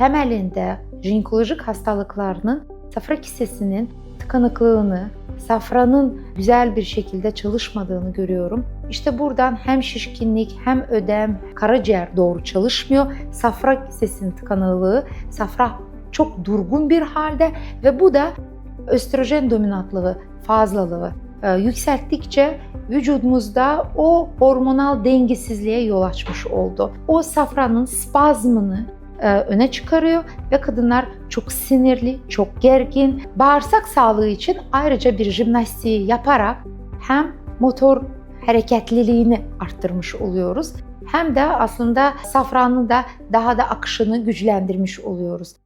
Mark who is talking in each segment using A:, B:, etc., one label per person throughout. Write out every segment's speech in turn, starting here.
A: temelinde jinekolojik hastalıklarının safra kisesinin tıkanıklığını, safranın güzel bir şekilde çalışmadığını görüyorum. İşte buradan hem şişkinlik hem ödem, karaciğer doğru çalışmıyor. Safra kisesinin tıkanıklığı, safra çok durgun bir halde ve bu da östrojen dominantlığı, fazlalığı e, yükselttikçe vücudumuzda o hormonal dengesizliğe yol açmış oldu. O safranın spazmını öne çıkarıyor ve kadınlar çok sinirli, çok gergin. Bağırsak sağlığı için ayrıca bir jimnastiği yaparak hem motor hareketliliğini arttırmış oluyoruz hem de aslında safranın da daha da akışını güçlendirmiş oluyoruz.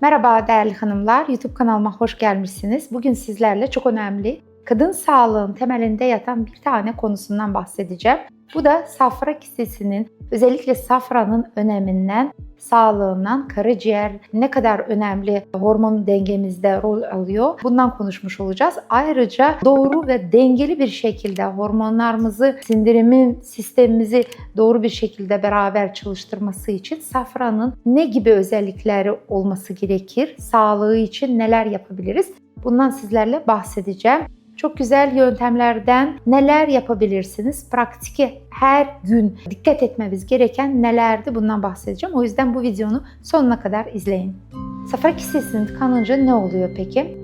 A: Merhaba değerli hanımlar, YouTube kanalıma hoş gelmişsiniz. Bugün sizlerle çok önemli kadın sağlığın temelinde yatan bir tane konusundan bahsedeceğim. Bu da safra kisesinin özellikle safranın öneminden, sağlığından, karaciğer ne kadar önemli hormon dengemizde rol alıyor. Bundan konuşmuş olacağız. Ayrıca doğru ve dengeli bir şekilde hormonlarımızı, sindirimin sistemimizi doğru bir şekilde beraber çalıştırması için safranın ne gibi özellikleri olması gerekir? Sağlığı için neler yapabiliriz? Bundan sizlerle bahsedeceğim çok güzel yöntemlerden neler yapabilirsiniz? Praktike her gün dikkat etmemiz gereken nelerdi bundan bahsedeceğim. O yüzden bu videonu sonuna kadar izleyin. Safra kisesinin tıkanınca ne oluyor peki?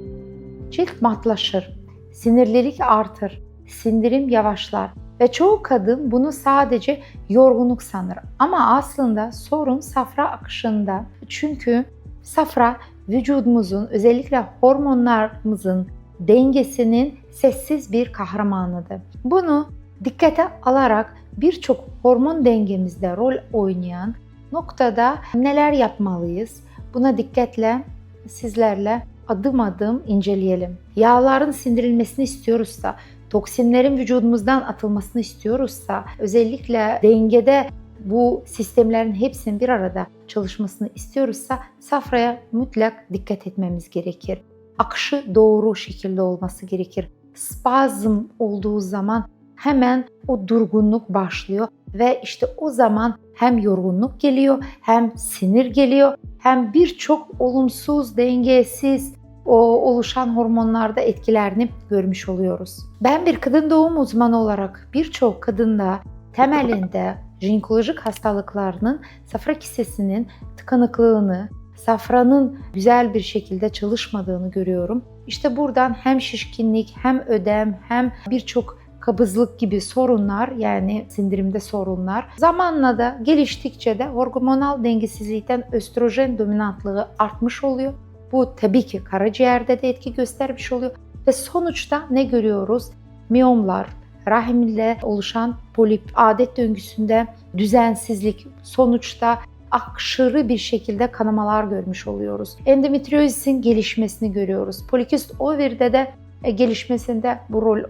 A: Cilt matlaşır, sinirlilik artır, sindirim yavaşlar ve çoğu kadın bunu sadece yorgunluk sanır. Ama aslında sorun safra akışında. Çünkü safra vücudumuzun özellikle hormonlarımızın dengesinin sessiz bir kahramanıdır. Bunu dikkate alarak birçok hormon dengemizde rol oynayan noktada neler yapmalıyız? Buna dikkatle sizlerle adım adım inceleyelim. Yağların sindirilmesini istiyoruzsa, toksinlerin vücudumuzdan atılmasını istiyoruzsa, özellikle dengede bu sistemlerin hepsinin bir arada çalışmasını istiyoruzsa safraya mutlak dikkat etmemiz gerekir akışı doğru şekilde olması gerekir. Spazm olduğu zaman hemen o durgunluk başlıyor ve işte o zaman hem yorgunluk geliyor, hem sinir geliyor, hem birçok olumsuz, dengesiz o oluşan hormonlarda etkilerini görmüş oluyoruz. Ben bir kadın doğum uzmanı olarak birçok kadında temelinde jinekolojik hastalıklarının safra kisesinin tıkanıklığını, safranın güzel bir şekilde çalışmadığını görüyorum. İşte buradan hem şişkinlik hem ödem hem birçok kabızlık gibi sorunlar yani sindirimde sorunlar zamanla da geliştikçe de hormonal dengesizlikten östrojen dominantlığı artmış oluyor. Bu tabii ki karaciğerde de etki göstermiş oluyor ve sonuçta ne görüyoruz? Miyomlar, rahimle oluşan polip, adet döngüsünde düzensizlik, sonuçta aşırı bir şekilde kanamalar görmüş oluyoruz. Endometriozisin gelişmesini görüyoruz. Polikist ovaride de e, gelişmesinde bu rol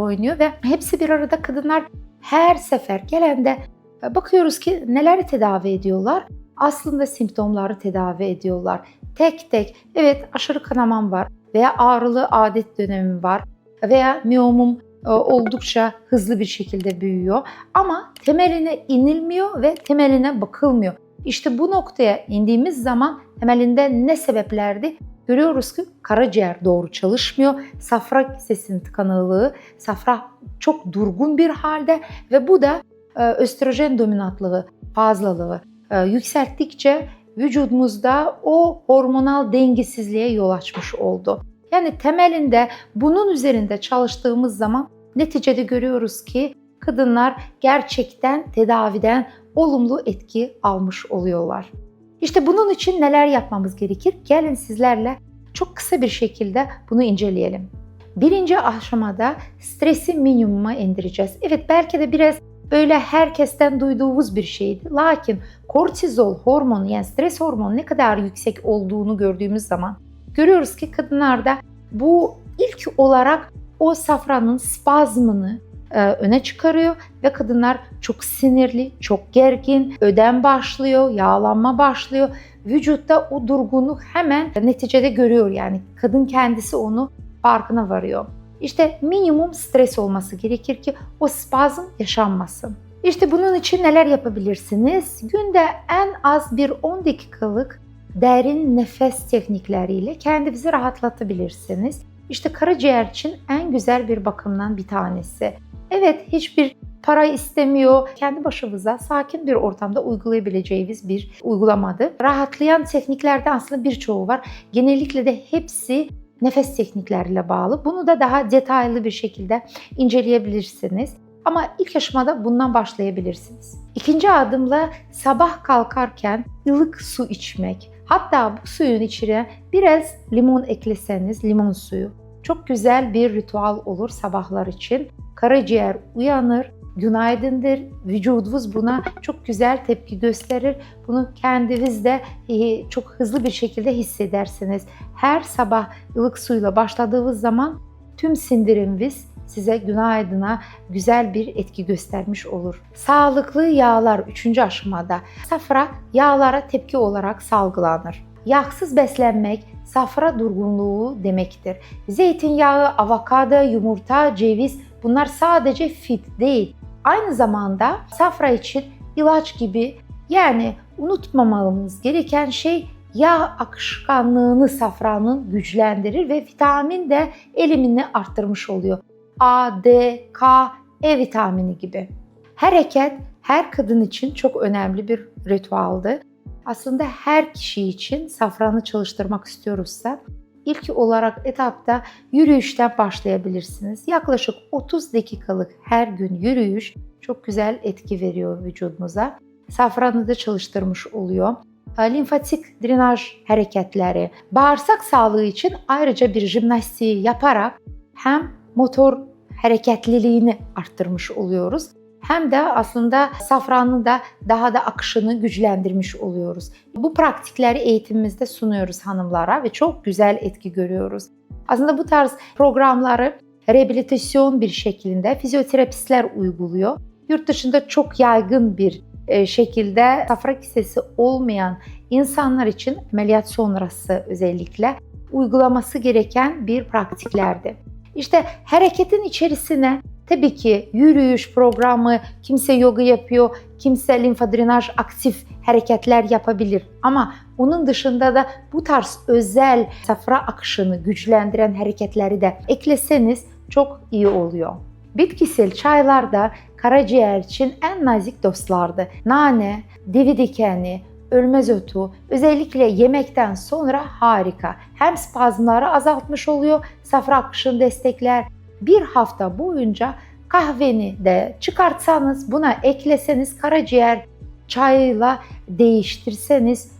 A: oynuyor ve hepsi bir arada kadınlar her sefer gelende e, bakıyoruz ki neler tedavi ediyorlar. Aslında simptomları tedavi ediyorlar. Tek tek evet aşırı kanamam var veya ağrılı adet dönemim var veya miyomum e, oldukça hızlı bir şekilde büyüyor ama temeline inilmiyor ve temeline bakılmıyor. İşte bu noktaya indiğimiz zaman temelinde ne sebeplerdi? Görüyoruz ki karaciğer doğru çalışmıyor. Safra kisesinin tıkanıklığı, safra çok durgun bir halde ve bu da e, östrojen dominantlığı, fazlalığı e, yükselttikçe vücudumuzda o hormonal dengesizliğe yol açmış oldu. Yani temelinde bunun üzerinde çalıştığımız zaman neticede görüyoruz ki kadınlar gerçekten tedaviden olumlu etki almış oluyorlar. İşte bunun için neler yapmamız gerekir? Gelin sizlerle çok kısa bir şekilde bunu inceleyelim. Birinci aşamada stresi minimuma indireceğiz. Evet belki de biraz böyle herkesten duyduğumuz bir şeydi. Lakin kortizol hormonu yani stres hormonu ne kadar yüksek olduğunu gördüğümüz zaman görüyoruz ki kadınlarda bu ilk olarak o safranın spazmını öne çıkarıyor ve kadınlar çok sinirli, çok gergin, ödem başlıyor, yağlanma başlıyor. Vücutta o durgunluk hemen neticede görüyor yani kadın kendisi onu farkına varıyor. İşte minimum stres olması gerekir ki o spazm yaşanmasın. İşte bunun için neler yapabilirsiniz? Günde en az bir 10 dakikalık derin nefes teknikleriyle kendinizi rahatlatabilirsiniz. İşte karaciğer için en güzel bir bakımdan bir tanesi. Evet hiçbir para istemiyor. Kendi başımıza sakin bir ortamda uygulayabileceğimiz bir uygulamadı. Rahatlayan tekniklerde aslında birçoğu var. Genellikle de hepsi nefes teknikleriyle bağlı. Bunu da daha detaylı bir şekilde inceleyebilirsiniz. Ama ilk aşamada bundan başlayabilirsiniz. İkinci adımla sabah kalkarken ılık su içmek. Hatta bu suyun içine biraz limon ekleseniz, limon suyu. Çok güzel bir ritüel olur sabahlar için. Karaciğer uyanır, günaydındır. Vücudunuz buna çok güzel tepki gösterir. Bunu kendiniz de e, çok hızlı bir şekilde hissedersiniz. Her sabah ılık suyla başladığınız zaman tüm sindiriminiz size günaydına güzel bir etki göstermiş olur. Sağlıklı yağlar 3. aşamada. Safra yağlara tepki olarak salgılanır. Yağsız beslenmek safra durgunluğu demektir. Zeytinyağı, avokado, yumurta, ceviz bunlar sadece fit değil. Aynı zamanda safra için ilaç gibi yani unutmamamız gereken şey yağ akışkanlığını safranın güçlendirir ve vitamin de elimini arttırmış oluyor. A, D, K, E vitamini gibi. Hareket her kadın için çok önemli bir ritüeldi. Aslında her kişi için safranı çalıştırmak istiyoruzsa ilk olarak etapta yürüyüşten başlayabilirsiniz. Yaklaşık 30 dakikalık her gün yürüyüş çok güzel etki veriyor vücudunuza. Safranı da çalıştırmış oluyor. Limfatik drenaj hareketleri, bağırsak sağlığı için ayrıca bir jimnastiği yaparak hem motor hareketliliğini arttırmış oluyoruz hem de aslında safranın da daha da akışını güçlendirmiş oluyoruz. Bu pratikleri eğitimimizde sunuyoruz hanımlara ve çok güzel etki görüyoruz. Aslında bu tarz programları rehabilitasyon bir şekilde fizyoterapistler uyguluyor. Yurt dışında çok yaygın bir e, şekilde safra kisesi olmayan insanlar için ameliyat sonrası özellikle uygulaması gereken bir pratiklerdi. İşte hareketin içerisine tabii ki yürüyüş programı, kimse yoga yapıyor, kimse limfadrenaj aktif hareketler yapabilir. Ama onun dışında da bu tarz özel safra akışını güçlendiren hareketleri de ekleseniz çok iyi oluyor. Bitkisel çaylar da karaciğer için en nazik dostlardı. Nane, devi dikeni, ölmez otu özellikle yemekten sonra harika. Hem spazmları azaltmış oluyor, safra akışını destekler. Bir hafta boyunca kahveni de çıkartsanız buna ekleseniz karaciğer çayıyla değiştirseniz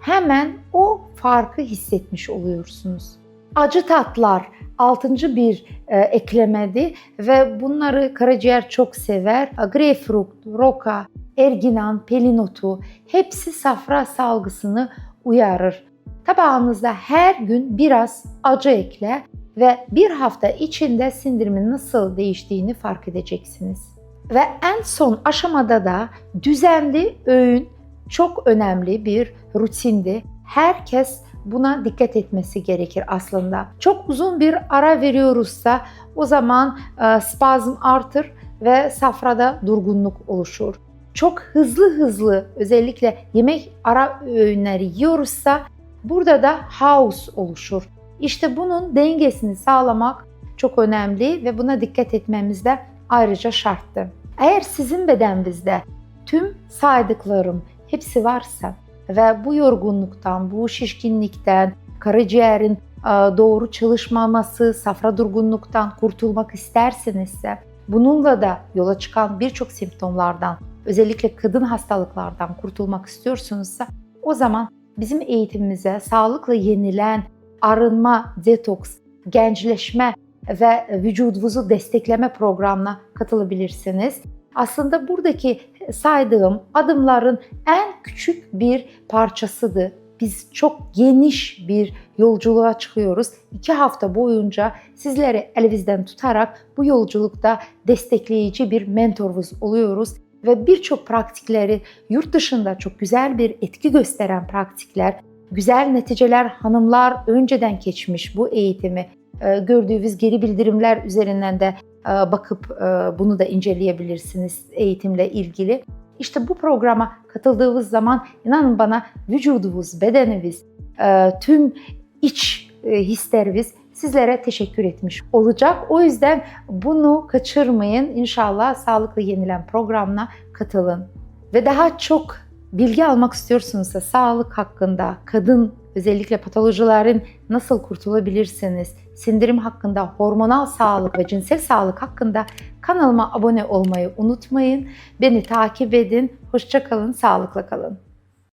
A: hemen o farkı hissetmiş oluyorsunuz. Acı tatlar altıncı bir e, eklemedi ve bunları karaciğer çok sever. Greyfurt, roka, erginan, pelinotu hepsi safra salgısını uyarır. Tabağınızda her gün biraz acı ekle ve bir hafta içinde sindirimin nasıl değiştiğini fark edeceksiniz. Ve en son aşamada da düzenli öğün çok önemli bir rutindi. Herkes buna dikkat etmesi gerekir aslında. Çok uzun bir ara veriyoruzsa o zaman e, spazm artır ve safrada durgunluk oluşur. Çok hızlı hızlı özellikle yemek ara öğünleri yiyoruzsa burada da haus oluşur. İşte bunun dengesini sağlamak çok önemli ve buna dikkat etmemiz de ayrıca şarttı. Eğer sizin bedeninizde tüm saydıklarım hepsi varsa ve bu yorgunluktan, bu şişkinlikten, karaciğerin doğru çalışmaması, safra durgunluktan kurtulmak istersinizse bununla da yola çıkan birçok simptomlardan, özellikle kadın hastalıklardan kurtulmak istiyorsunuzsa o zaman bizim eğitimimize sağlıkla yenilen arınma, detoks, gençleşme ve vücudunuzu destekleme programına katılabilirsiniz. Aslında buradaki saydığım adımların en küçük bir parçasıdır. Biz çok geniş bir yolculuğa çıkıyoruz. İki hafta boyunca sizleri elinizden tutarak bu yolculukta destekleyici bir mentorunuz oluyoruz ve birçok praktikleri yurt dışında çok güzel bir etki gösteren praktikler güzel neticeler hanımlar önceden geçmiş bu eğitimi e, gördüğünüz geri bildirimler üzerinden de e, bakıp e, bunu da inceleyebilirsiniz eğitimle ilgili. İşte bu programa katıldığınız zaman inanın bana vücudunuz, bedeniniz, tüm iç hisleriniz sizlere teşekkür etmiş olacak. O yüzden bunu kaçırmayın. İnşallah Sağlıklı Yenilen programına katılın. Ve daha çok bilgi almak istiyorsunuzsa sağlık hakkında, kadın özellikle patolojilerin nasıl kurtulabilirsiniz, sindirim hakkında, hormonal sağlık ve cinsel sağlık hakkında kanalıma abone olmayı unutmayın. Beni takip edin. Hoşça kalın, sağlıkla kalın.